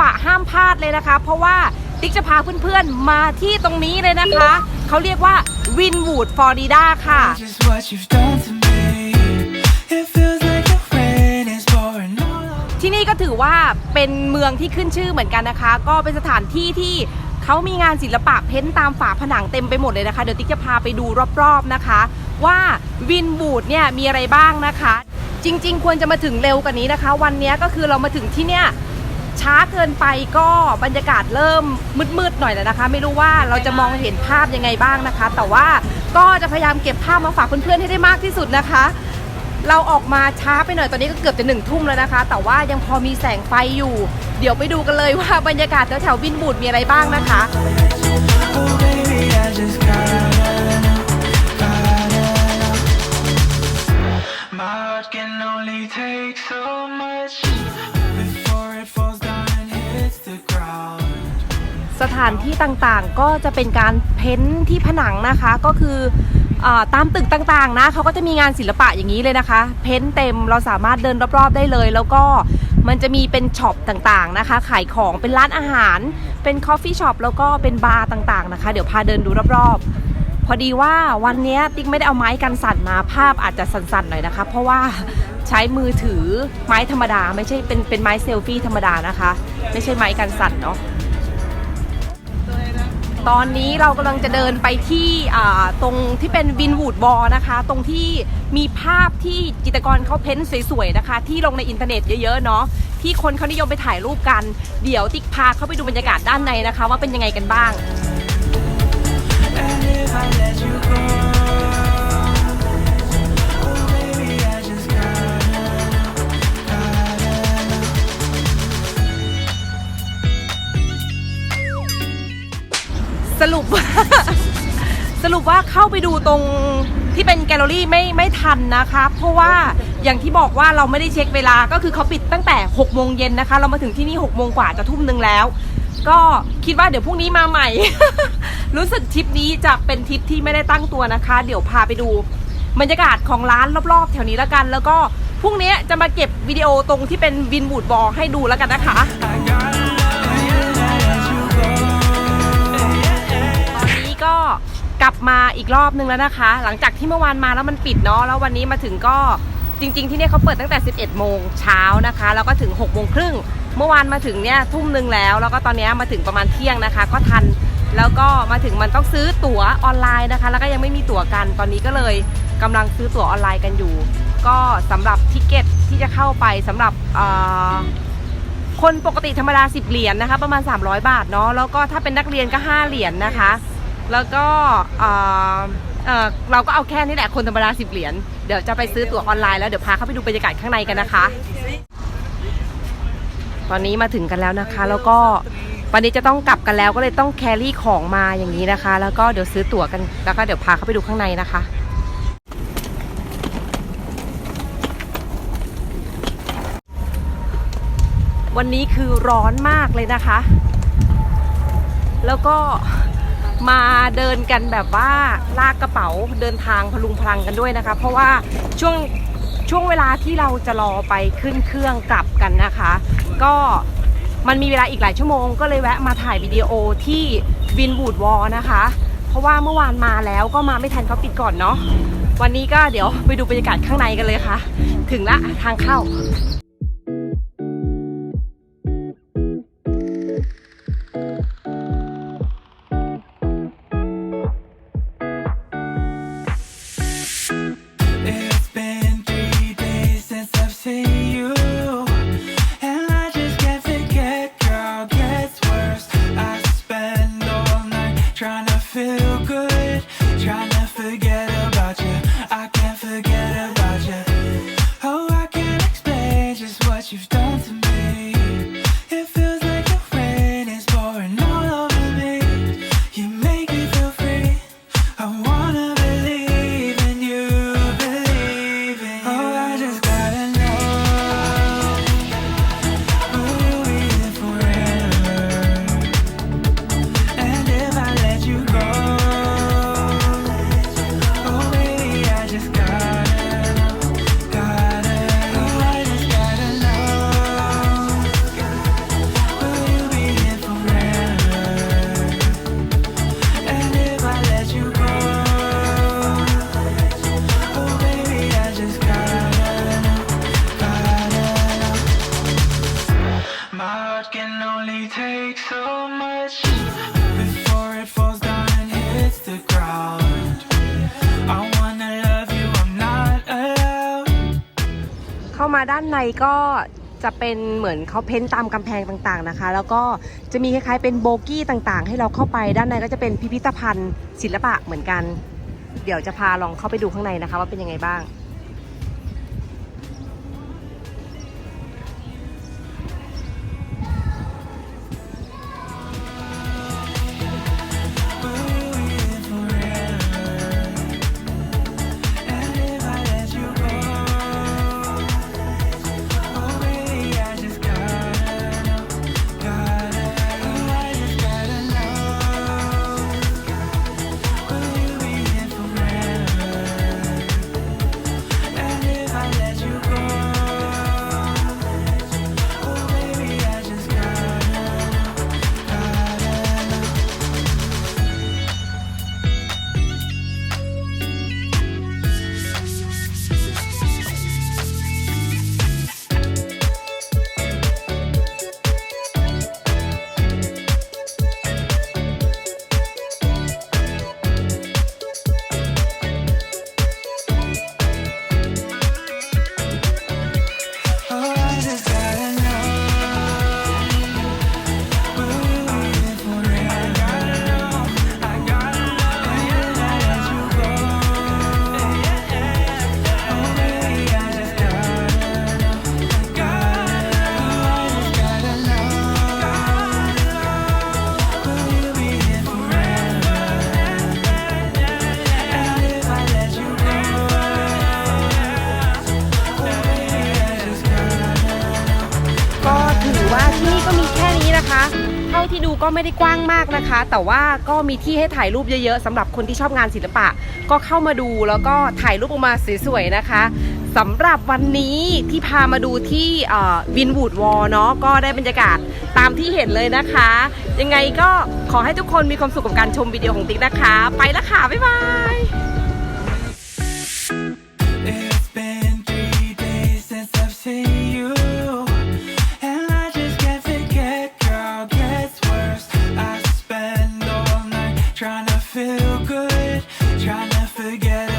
ปะห้ามพลาดเลยนะคะ เพราะว่าติ๊กจะพาเพื่อนๆมาที่ตรงนี้เลยนะคะ เขาเรียกว่าวินวูดฟลอริดาค่ะ Just what you've done to me. It feels like the rain is pouring all over. ที่นี่ก็ถือว่าเป็นเมืองที่ขึ้นชื่อเหมือนกันนะคะ ก็เป็นสถานที่ที่เขามีงานศิลปะเพ้นท์ตามฝาผนังเต็มไปหมดเลยนะคะ เดี๋ยวติ๊กจะพาไปดูรอบๆนะคะ ว่าวินบูดเนี่ยมีอะไรบ้างนะคะ จริง ๆ ควรจะมาถึงเร็วกว่านี้นะคะ วันนี้ก็คือเรามาถึงที่เนี่ย ช้าเกินไปก็บรรยากาศเริ่มมืดๆหน่อยแล้วนะคะ ไม่รู้ว่าเราจะมองเห็นภาพยังไงบ้างนะคะ แต่ว่าก็จะพยายามเก็บภาพมาฝากเพื่อนๆให้ได้มากที่สุดนะคะ เราออกมาช้าไปหน่อยตอนนี้ก็เกือบจะหนึ่งทุ่มแล้วนะคะ แต่ว่ายังพอมีแสงไฟอยู่ เดี๋ยวไปดูกันเลยว่าบรรยากาศแถวๆบินบูดมีอะไรบ้างนะคะ Oh, baby, I just gotta know, gotta know. My heart can only take so much สถานที่ต่างๆ ก็จะเป็นการเพ้นท์ที่ผนังนะคะก็คืออตามตึกต่างๆนะเขาก็จะมีงานศิลปะอย่างนี้เลยนะคะ เพ้นท์เต็มเราสามารถเดินรอบๆได้เลย แล้วก็มันจะมีเป็นช็อปต่างๆนะคะ ขายของเป็นร้านอาหาร เป็นคอฟฟี่ช็อปแล้วก็เป็นบาร์ต่างๆนะคะ เดี๋ยวพาเดินดูรอบๆ พอดีว่าวันนี้ติ๊กไม่ได้เอาไม้กันสั่นมาภาพอาจจะสั่นๆหน่อยนะคะ เพราะว่าใช้มือถือไม้ธรรมดา ไม่ใช่เป็นเป็นไม้เซลฟี่ธรรมดานะคะ ไม่ใช่ไม้กันสั่นเนาะ ตอนนี้เรากำลังจะเดินไปที่ตรงที่เป็นวินวูดบอลนะคะ ตรงที่มีภาพที่จิตรกรเขาเพ้นท์สวยๆนะคะ ที่ลงในอินเทอร์เน็ตเยอะๆเนาะที่คนเขานิยมไปถ่ายรูปกัน เดี๋ยวติ๊กพาเข้าไปดูบรรยากาศด้านในนะคะ ว่าเป็นยังไงกันบ้าง สรุปว่า สรุปว่าเข้าไปดูตรงที่เป็นแกลเลอรี่ไม่ไม่ทันนะคะ เพราะว่าอย่างที่บอกว่าเราไม่ได้เช็คเวลาก็คือเขาปิดตั้งแต่6โมงเย็นนะคะ เรามาถึงที่นี่6โมงกว่าจะทุ่มหนึ่งแล้ว ก็คิดว่าเดี๋ยวพรุ่งนี้มาใหม่ รู้สึกทริปนี้จะเป็นทริปที่ไม่ได้ตั้งตัวนะคะ เดี๋ยวพาไปดูบรรยากาศของร้านรอบๆ แถวนี้แล้วกัน แล้วก็พรุ่งนี้จะมาเก็บวิดีโอตรงที่เป็นวินบูดบอลให้ดูแล้วกันนะคะ กลับมาอีกรอบนึงแล้วนะคะ หลังจากที่เมื่อวานมาแล้วมันปิดเนาะแล้ววันนี้มาถึงก็จริง ๆ ที่เนี่ยเขาเปิดตั้งแต่ 11 โมงเช้านะคะ แล้วก็ถึง 6 โมงครึ่ง เมื่อวานมาถึงเนี่ยทุ่มหนึ่งแล้ว แล้วก็ตอนนี้มาถึงประมาณเที่ยงนะคะ ก็ทัน แล้วก็มาถึงมันต้องซื้อตั๋วออนไลน์นะคะ แล้วก็ยังไม่มีตั๋วกัน ตอนนี้ก็เลยกำลังซื้อตั๋วออนไลน์กันอยู่ ก็สำหรับทิเก็ตที่จะเข้าไปสำหรับเอ่อคนปกติธรรมดา 10 เหรียญนะคะ ประมาณ 300 บาทเนาะ แล้วก็ถ้าเป็นนักเรียนก็ 5 เหรียญนะคะ แล้วก็เออเราก็เอาแค่นี้แหละคนธรรมดา10เหรียญเดี๋ยวจะไปซื้อตั๋วออนไลน์แล้วเดี๋ยวพาเข้าไปดูบรรยากาศข้างในกันนะคะ ตอนนี้มาถึงกันแล้วนะคะ แล้วก็วันนี้จะต้องกลับกันแล้วก็เลยต้องแครี่ของมาอย่างนี้นะคะ แล้วก็เดี๋ยวซื้อตั๋วกันแล้วก็เดี๋ยวพาเข้าไปดูข้างในนะคะวันนี้คือร้อนมากเลยนะคะ แล้วก็ มาเดินกันแบบว่าลากกระเป๋าเดินทางพลุงพลังกันด้วยนะคะ เพราะว่าช่วงช่วงเวลาที่เราจะรอไปขึ้นเครื่องกลับกันนะคะ ก็มันมีเวลาอีกหลายชั่วโมง ก็เลยแวะมาถ่ายวิดีโอที่วินบูดวอลนะคะ เพราะว่าเมื่อวานมาแล้วก็มาไม่ทันเขาปิดก่อนเนาะวันนี้ก็เดี๋ยวไปดูบรรยากาศข้างในกันเลยค่ะ ถึงละทางเข้าามาด้านในก็จะเป็นเหมือนเขาเพ้นท์ตามกำแพงต่างๆนะคะ แล้วก็จะมีคล้ายๆเป็นโบกี้ต่างๆ ให้เราเข้าไปด้านในก็จะเป็นพิพิธภัณฑ์ศิลปะเหมือนกัน เดี๋ยวจะพาลองเข้าไปดูข้างในนะคะ ว่าเป็นยังไงบ้างาที่ดูก็ไม่ได้กว้างมากนะคะ แต่ว่าก็มีที่ให้ถ่ายรูปเยอะๆสำหรับคนที่ชอบงานศิลปะ ก็เข้ามาดูแล้วก็ถ่ายรูปออกมาสวยๆนะคะสำหรับวันนี้ที่พามาดูที่วินวูดวอลเนาะก็ได้บรรยากาศตามที่เห็นเลยนะคะ ยังไงก็ขอให้ทุกคนมีความสุขกับการชมวิดีโอของติ๊กนะคะ ไปแล้วค่ะ บ๊ายบาย good. Trying to forget